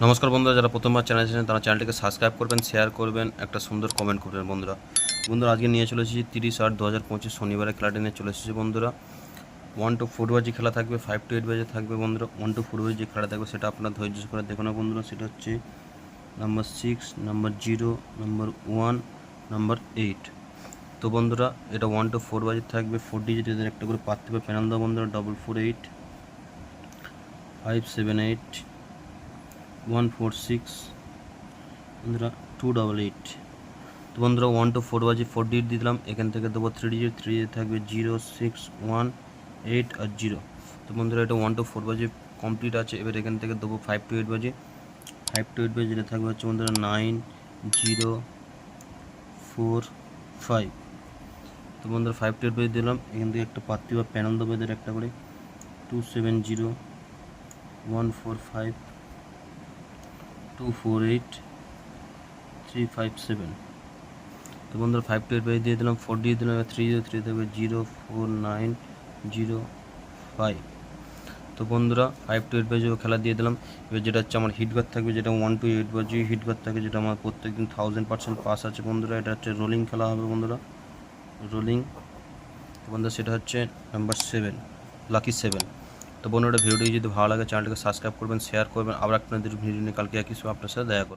নমস্কার বন্ধুরা, যারা প্রথমবার চ্যানেল ছিলেন তারা চ্যানেলটিকে সাবস্ক্রাইব করবেন, শেয়ার করবেন, একটা সুন্দর কমেন্ট করবেন বন্ধুরা। বন্ধুরা, আজকে নিয়ে চলে এসেছি তিরিশ আট দু হাজার পঁচিশ শনিবারে খেলাটি নিয়ে চলে এসেছি বন্ধুরা। ওয়ান টু ফোর বাজি খেলা থাকবে ফাইভ টু এইট বাজে থাকবে বন্ধুরা। ওয়ান টু ফোর বাজি যে খেলা থাকবে, সেটা আপনার ধৈর্য করে দেখো না বন্ধুরা। সেটা হচ্ছে number six number zero number one number eight তো বন্ধুরা, এটা ওয়ান টু ফোর বাজে থাকবে ফোর ডিজিট এদের একটা করে পাত থাকবে প্যানেল দাও বন্ধুরা double four eight five seven eight one four six বন্ধুরা টু ডবল এইট তো বন্ধুরা ওয়ান টু ফোর বাজি ফোর ডিজিট দিলাম। এখান থেকে দেবো থ্রি ডিজিট থ্রি ডিজিট থাকবে জিরো সিক্স ওয়ান এইট আর জিরো তো বন্ধুরা এটা ওয়ান টু ফোর বাজি কমপ্লিট আছে। এবার এখান থেকে দেবো ফাইভ টু এইট বাজি। ফাইভ টু এইট বাজি যেটা থাকবে হচ্ছে বন্ধুরা নাইন জিরো ফোর ফাইভ তো বন্ধুরা ফাইভ টু এইট বাজি দিলাম। এখান থেকে একটা পাত্তি বা প্যানেল দেবো এদের একটা করে। Two seven zero one four five two four eight three five seven তো বন্ধুরা ফাইভ টু এইট বাই দিয়ে দিলাম ফোর দিয়ে দিলাম থ্রি জিরো থ্রি থাকবে zero four nine zero five তো বন্ধুরা ফাইভ টু এইট বাজে খেলা দিয়ে দিলাম, এবার যেটা হচ্ছে আমার হিটগার থাকবে, যেটা ওয়ান টু এইট বাজে হিটগার থাকে, যেটা আমার প্রত্যেক দিন থাউজেন্ড পার্সেন্ট পাস আছে বন্ধুরা, এটা হচ্ছে রোলিং খেলা হবে বন্ধুরা। রোলিং তো বন্ধুরা, সেটা হচ্ছে নাম্বার সেভেন লাকি সেভেন তো বন্ধুরা ভিডিওটি যদি ভালো লাগে চ্যানেলটাকে সাবস্ক্রাইব করবেন শেয়ার করবেন আবার আপনাদের ভিডিও নিয়ে কালকে একই সময় আপনার সাথে দেখা করবেন